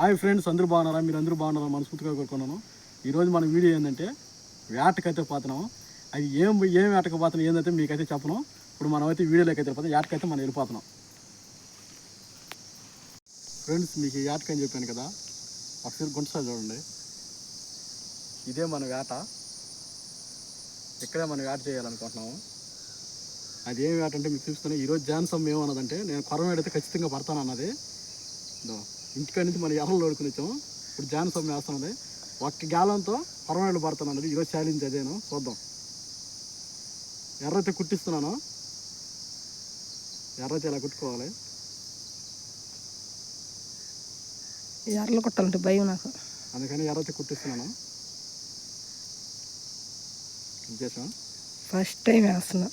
Hi friends అందరూ బాగున్నారా? మీరు అందరూ బాగున్నారా? మనస్ఫూర్తిగా కోరుకున్నాను ఈరోజు మన వీడియో ఏంటంటే వేటకైతే పోతున్నాము అది ఏం ఏం వేటకు పోతున్నాం ఏంటంటే మీకైతే చెప్పను. ఇప్పుడు మనమైతే వీడియోలోకి అయితే వెళ్ళిపోతాం. వేటకైతే మనం వెళ్ళిపోతున్నాం. ఫ్రెండ్స్ మీకు ఈ వేటకని చెప్పాను కదా. ఒకసారి గుంటసారి చూడండి. ఇదే మన వేట. ఇక్కడే మనం వేట చేయాలనుకుంటున్నాము. అది ఏం వేట అంటే మీకు చూస్తున్నాను ఈరోజు జాన్సమ్ ఏమన్నదంటే నేను కొరమేడ ఖచ్చితంగా పడతాను అన్నది ఇదో. ఇంటికాడి నుంచి మనం ఎర్రలు ఓడుకుని వచ్చాము. ఇప్పుడు జాన్సమ్ వేస్తున్నది ఒక్క గాలంతో కొరమేడలు పడతాను అన్నది ఈరోజు ఛాలెంజ్ అదేను చూద్దాం. ఎర్రైతే కుట్టిస్తున్నాను. ఎర్రైతే ఇలా కుట్టుకోవాలి? ఎర్రలు కొట్టాలంటే భయం నాకు. అందుకని ఎర్రైతే కుట్టిస్తున్నాను. ఫస్ట్ టైం వేస్తున్నా.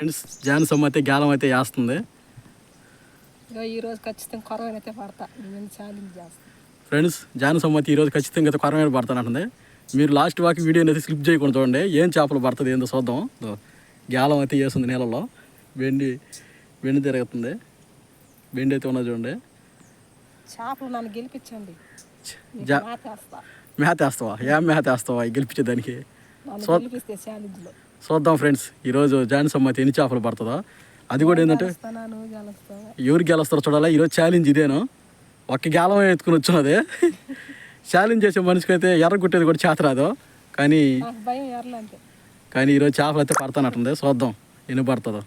ఫ్రెండ్స్ జాన్సమ్ అయితే గాలం అయితే వేస్తుంది ఈరోజు ఖచ్చితంగా కొరవైన అయితే పడతా. నేను ఛాలెంజ్ చేస్తాను ఫ్రెండ్స్ జాన్సమ్ అయితే ఈరోజు ఖచ్చితంగా అయితే కొరమేడ పడతానంటుంది మీరు లాస్ట్ వాకి వీడియోని అయితే స్లిప్ చేయకుండా చూడండి. ఏం చేపలు పడుతుంది ఏందో చూద్దాం. గాలం అయితే వేస్తుంది నీళ్ళలో వెండి వెండి తిరుగుతుంది. వెండి అయితే ఉన్నది చూడండి. చేపలు నన్ను గెలిపించండి. మేత వేస్తావా? ఏం మేత వేస్తావా? గెలిపించేదానికి ఛాలెంజ్లో చూద్దాం ఫ్రెండ్స్. ఈరోజు జాన్సమ్ అయితే ఎన్ని చేపలు పడుతుందో? అది కూడా ఏంటంటే ఎవరు గెలుస్తారో చూడాలా? ఈరోజు ఛాలెంజ్ ఇదేను? ఒక్క గేలం ఎత్తుకుని వచ్చినది ఛాలెంజ్ చేసే మనిషికి అయితే ఎర్ర కుట్టేది కూడా చేత రాదు. కానీ కానీ ఈరోజు చేపలు అయితే పడతానట్టుంది చూద్దాం. ఎన్ని పడుతుందో.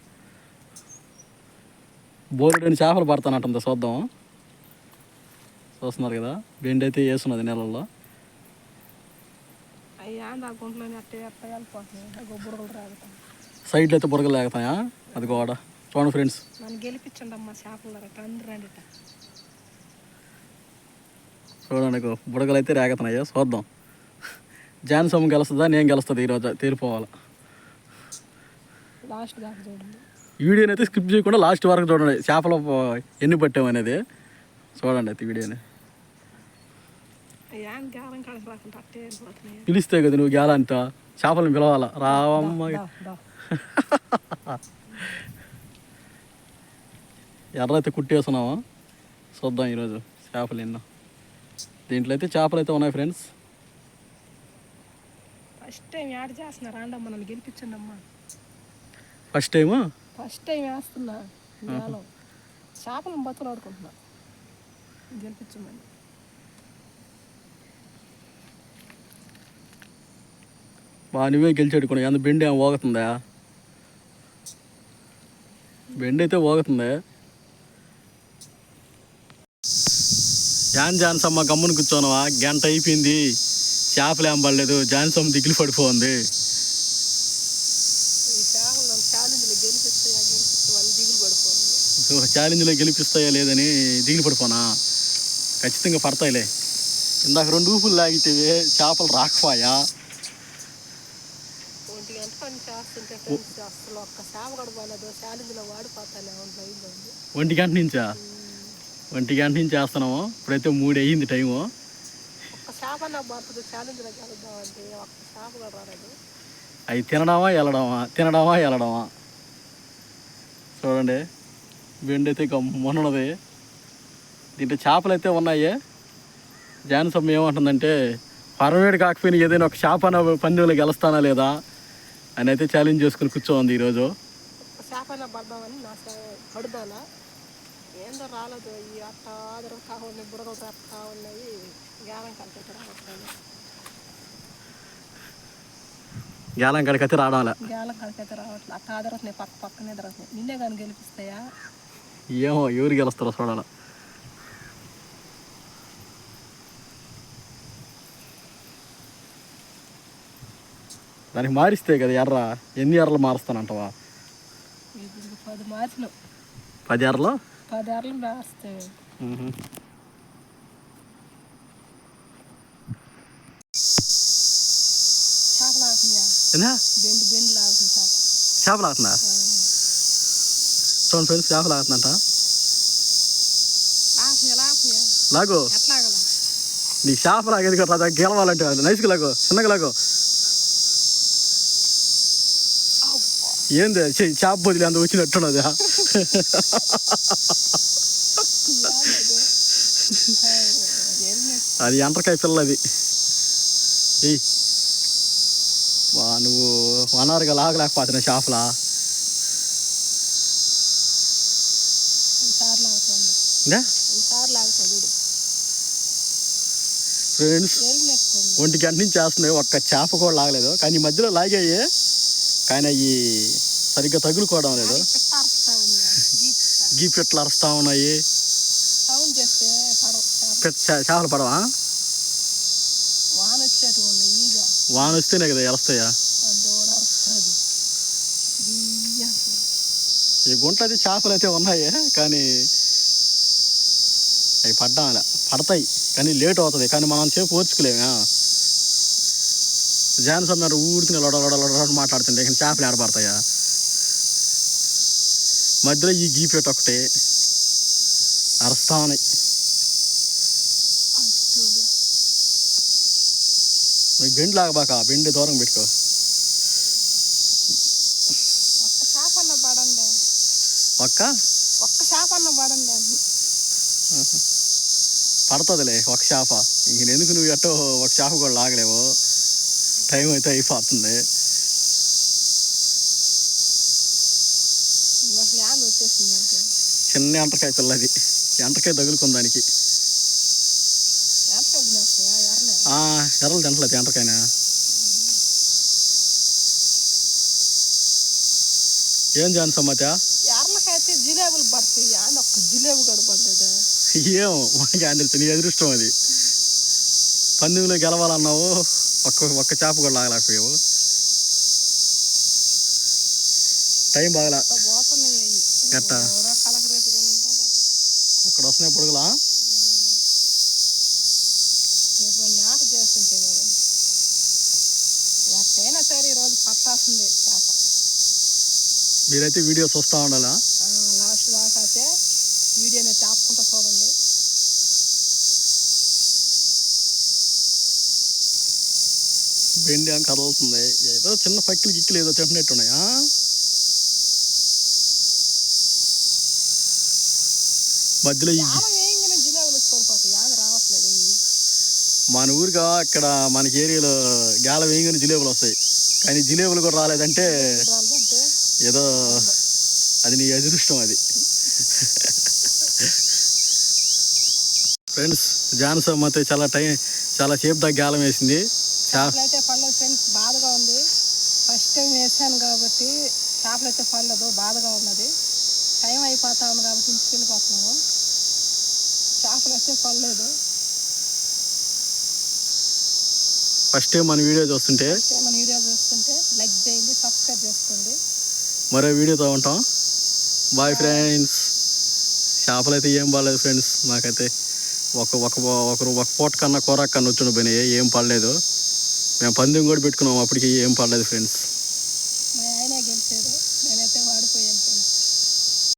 బోరుడని చేపలు పడతానట్టుంది చూద్దాం. చూస్తున్నారు కదా? బెండ్ అయితే వేస్తున్నది నెలల్లో. అయ్యా నా అట్టే వెళ్ళిపోతున్నాయి సైడ్లో అయితే బురగలు లేకపోతాయా అది కూడా చూడండి ఫ్రెండ్స్. నన్ను గెలిపించండి అమ్మా చేపలు అందరూ రండి. చూడండి బుడగలు అయితే రేగుతున్నాయా. చూద్దాం. జాన్సమ్ గెలుస్తుందా? నేను గెలుస్తుంది ఈరోజు తేలిపోవాలి లాస్ట్ దాకా చూడండి. వీడియోని అయితే స్కిప్ చేయకుండా లాస్ట్ వరకు చూడండి. చేపలు ఎన్ని పట్టామనేది. చూడండి అయితే వీడియోని అయ్యా గారం కలిసి రాకుండా అట్టే వెళ్ళిపోతున్నాయి పిలిస్తే కదా నువ్వు గేలంతా చేపలను పిలవాలా? రావమ్మ. దా, దా. ఎర్ర అయితే కుట్టేస్తున్నావా చూద్దాం ఈరోజు చేపలు ఎన్నో. దీంట్లో అయితే చేపలు అయితే ఉన్నాయి ఫ్రెండ్స్ ఫస్ట్ టైం యాడ్ చేస్తున్నారు రాండమ్మ నన్ను గెలిపించండి అమ్మా ఫస్ట్ టైము ఫస్ట్ టైం వేస్తున్నా గాలం. చేపలను బతులు ఆడుకుంటున్నా గెలిపించమని. బా నువ్వే గెలిచాడు కూడా ఎంత బెండి ఏమో ఓగుతుందా బెండి అయితే ఓగుతుంది జాన్ జాన్సమ్మ గమ్మున కూర్చోనవా? గంట అయిపోయింది. చేపలు ఏం పడలేదు. జాన్సమ్మ దిగులు పడిపోయింది సో ఛాలెంజ్లో గెలిపిస్తాయా? లేదని దిగులు పడిపోనా? ఖచ్చితంగా పడతాయిలే. ఇందాక రెండు ఊపులు లాగితేవే చేపలు రాకపోయా? ఒంటి గంట పని చేస్తుంటే ఫ్రెండ్స్ అసలు ఒక్క కూడా పోలేదు వాడిపోతానే ఒంటి గంట నుంచా? ఒంటి గంట నుంచి చేస్తున్నాము ఇప్పుడైతే మూడు అయ్యింది టైము ఒక్క ఒక్క కూడా రాలేదు. అవి తినడమా వెళ్ళడమా తినడమా వెళ్ళడమా చూడండి. బెండ్ అయితే గమ్మున్నది దీంట్లో చేపలు అయితే ఉన్నాయి. జానసమ్మ ఏమంటుందంటే పరవేడు కాకపోయినా ఏదైనా ఒక చేప పందెంలో గెలుస్తానా లేదా? అని అయితే ఛాలెంజ్ చేసుకుని కూర్చోంది ఈరోజు. అయినా పడదామని నా పడుదానా ఏందో రాలేదు. ఈ అట్ట ఆదరం కావాలి బుడగలు రేప ఉన్నాయి. గేలం కాడికైతే రావడాలే గాలం కలిపి రావట్లేదు అట్ట ఆదరవుతున్నాయి పక్క పక్కనే దొరుకుతున్నాయి నిన్నే కానీ గెలిపిస్తాయా? ఏమో ఎవరు గెలుస్తారో చూడాలి. దానికి మారిస్తే కదా ఎర్ర ఎన్ని ఎర్రలు మారుస్తానంటవా? పది మార్చిన పది ఎర్రలు? పది మారిస్తే చేపలు ఆడుతుందా చూడండి ఫ్రెండ్స్ చేపలు ఆడుతుందంట లాగు. ఎట్లాగల? నీకు చేప లాగేది కదా గెలవాలంటే నైస్కి లాగు చిన్నగా లాగు. ఏంది? చే- చేప బదిలీ అంత వచ్చినట్టున్నది అది ఎంటకాయ పిల్లది ఏయ్. వా నువ్వు వనరుగా లాగలేకపోతున్నా షాప్లా ఫ్రెండ్స్ ఒంటికి ఉంది ఒంటి గంట నుంచి చేస్తున్నాయి ఒక్క చేప కూడా లాగలేదు. కానీ మధ్యలో లాగాయి. కానీ అవి సరిగ్గా తగులుకోవడం లేదు. గీ పిట్లు అరుస్తూ ఉన్నాయి. చేపలు పడవా? వాన వస్తేనే కదా గీయ. ఈ గుంటది చేపలు అయితే ఉన్నాయి కానీ అవి పడ్డా పడతాయి కానీ లేట్ అవుతుంది కానీ మనం సేపు ఓర్చుకోలేమా జాన్స్ అన్నారు ఊరికి లొడ లొడ లొడ లొడ మాట్లాడుతుంటే కానీ చేపలు ఆడపడతాయా మధ్యలో ఈ గీపెట్ ఒకటి అరుస్తా ఉన్నాయి బెండ్ లాగబాక బెండ్ దూరం పెట్టుకో. ఒక్క ఒక్క? ఒక్క చేప అన్న పడండి. పడుతుందిలే ఒక చేప. ఇంక ఎందుకు నువ్వు ఎట్టో ఒక చేప కూడా లాగలేవు? టైం అయితే అయిపోతుంది చిన్న ఎంటకాయ పిల్లది ఎంటకాయ తగులుకుంది దానికి ఎర్రలే తింటలేదు ఎంటకాయన ఏం జాన్ సమ్మత ఎర్రలకైతే జిలేబులు పడతాయి ఒక్క జిలేబు పడలేదు ఏం మనకి ఆయన తెలుసు నీ అదృష్టం అది. పందెంలో గెలవాలన్నావు. ఒక్క ఒక్క చేప కూడా లాగలేకపోయావు. టైం బాగలా. ఎట్టా? అక్కడ వస్తున్నాయి పొడుగులా ఎట్టయినా సరే ఈరోజు పట్టాల్సిందే చేప. మీరైతే వీడియో చూస్తూ ఉండాలా? లాస్ట్ దాకా అయితే వీడియోని చాపుకుంటా చూడండి. బెండి అని కదులుతుంది ఏదో చిన్న పక్కిలు గిక్కులు ఏదో తింటున్నట్టున్నాయా? మధ్యలో చాలా. మన ఊరిగా ఇక్కడ మనకి ఏరియాలో గాల వేయగానే జిలేబులు వస్తాయి. కానీ జిలేబులు కూడా రాలేదంటే రాలేదంటే? ఏదో అది నీ అదృష్టం అది. ఫ్రెండ్స్ జానసమ్మ అయితే చాలా టైం చాలా సేపు దాకా గాలం వేసింది చా చేపలు అయితే పడలేదు ఫ్రెండ్స్ బాధగా ఉంది ఫస్ట్ టైం వేసాను కాబట్టి చేపలు అయితే పడలేదు బాధగా ఉన్నది. టైం అయిపోతా ఉంది కాబట్టి ఇంటికి వెళ్ళిపోతున్నాము. చేపలు అయితే పడలేదు. ఫస్ట్ టైం మన వీడియో చూస్తుంటే మన వీడియో చూస్తుంటే లైక్ చేయండి సబ్స్క్రైబ్ చేసుకోండి. మరో వీడియోతో ఉంటాం. బాయ్ ఫ్రెండ్స్ చేపలు అయితే ఏం పడలేదు ఫ్రెండ్స్ నాకైతే ఒక ఒక ఒకరు ఒక పూట కన్నా కూర కన్నా వచ్చి పోయినాయి. ఏం పడలేదు. మేము పందెం కూడా పెట్టుకున్నాం అప్పటికి ఏం పడలేదు ఫ్రెండ్స్